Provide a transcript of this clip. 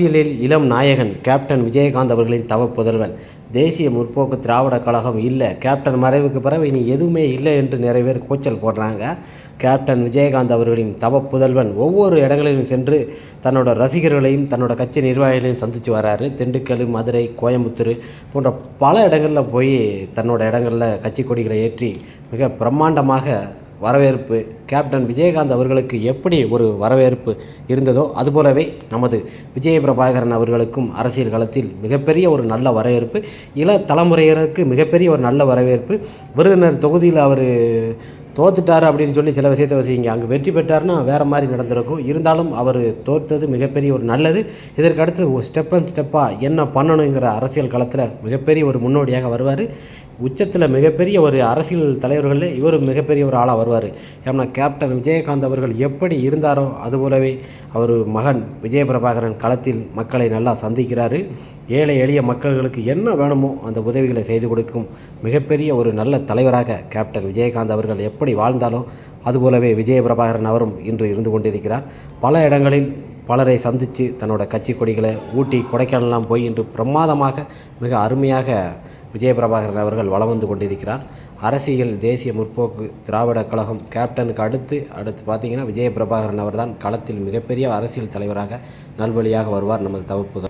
அரசியலில் இளம் நாயகன் கேப்டன் விஜயகாந்த் அவர்களின் தவ புதல்வன். தேசிய முற்போக்கு திராவிட கழகம் இல்லை. கேப்டன் மறைவுக்கு பிறகு இனி எதுவுமே இல்லை என்று நிறைய பேர் கூச்சல் போடுறாங்க. கேப்டன் விஜயகாந்த் அவர்களின் தவ புதல்வன் ஒவ்வொரு இடங்களிலும் சென்று தன்னோட ரசிகர்களையும் தன்னோட கட்சி நிர்வாகிகளையும் சந்தித்து வராரு. திண்டுக்கல் மதுரை கோயம்புத்தூர் போன்ற பல இடங்களில் போய் தன்னோட இடங்களில் கட்சி கொடிகளை ஏற்றி மிக பிரம்மாண்டமாக வரவேற்பு. கேப்டன் விஜயகாந்த் அவர்களுக்கு எப்படி ஒரு வரவேற்பு இருந்ததோ அதுபோலவே நமது விஜய பிரபாகரன் அவர்களுக்கும் அரசியல் களத்தில் மிகப்பெரிய ஒரு நல்ல வரவேற்பு இள தலைமுறையினருக்கு மிகப்பெரிய ஒரு நல்ல வரவேற்பு. விருதுநர் தொகுதியில் அவர் தோத்துட்டார் அப்படின்னு சொல்லி சில விஷயத்தை வச்சுக்கிங்க அங்கே வெற்றி பெற்றார்னா வேறு மாதிரி நடந்திருக்கும். இருந்தாலும் அவர் தோற்றது மிகப்பெரிய ஒரு நல்லது. இதற்கு அடுத்து ஸ்டெப் அண்ட் ஸ்டெப்பாக என்ன பண்ணணுங்கிற அரசியல் களத்தில் மிகப்பெரிய ஒரு முன்னோடியாக வருவார். உச்சத்தில் மிகப்பெரிய ஒரு அரசியல் தலைவர்களில் இவர் மிகப்பெரிய ஒரு ஆளாக வருவார். ஏன்னா கேப்டன் விஜயகாந்த் அவர்கள் எப்படி இருந்தாரோ அதுபோலவே அவர் மகன் விஜய பிரபாகரன் களத்தில் மக்களை நல்லா சந்திக்கிறாரு. ஏழை எளிய மக்கள்களுக்கு என்ன வேணுமோ அந்த உதவிகளை செய்து கொடுக்கும் மிகப்பெரிய ஒரு நல்ல தலைவராக கேப்டன் விஜயகாந்த் அவர்கள் எப் எப்படி வாழ்ந்தாலோ அதுபோலவே விஜய பிரபாகரன் அவரும் இன்று இருந்து கொண்டிருக்கிறார். பல இடங்களில் பலரை சந்தித்து தன்னோட கட்சி கொடிகளை ஊட்டி கொடைக்கானல்லாம் போய் இன்று பிரமாதமாக மிக அருமையாக விஜய பிரபாகரன் அவர்கள் வலம் வந்து கொண்டிருக்கிறார். அரசியல் தேசிய முற்போக்கு திராவிட கழகம் கேப்டனுக்கு அடுத்து அடுத்து பார்த்திங்கன்னா விஜய பிரபாகரன் அவர்தான் களத்தில் மிகப்பெரிய அரசியல் தலைவராக நல்வழியாக வருவார். நமது தவிர்ப்புதான்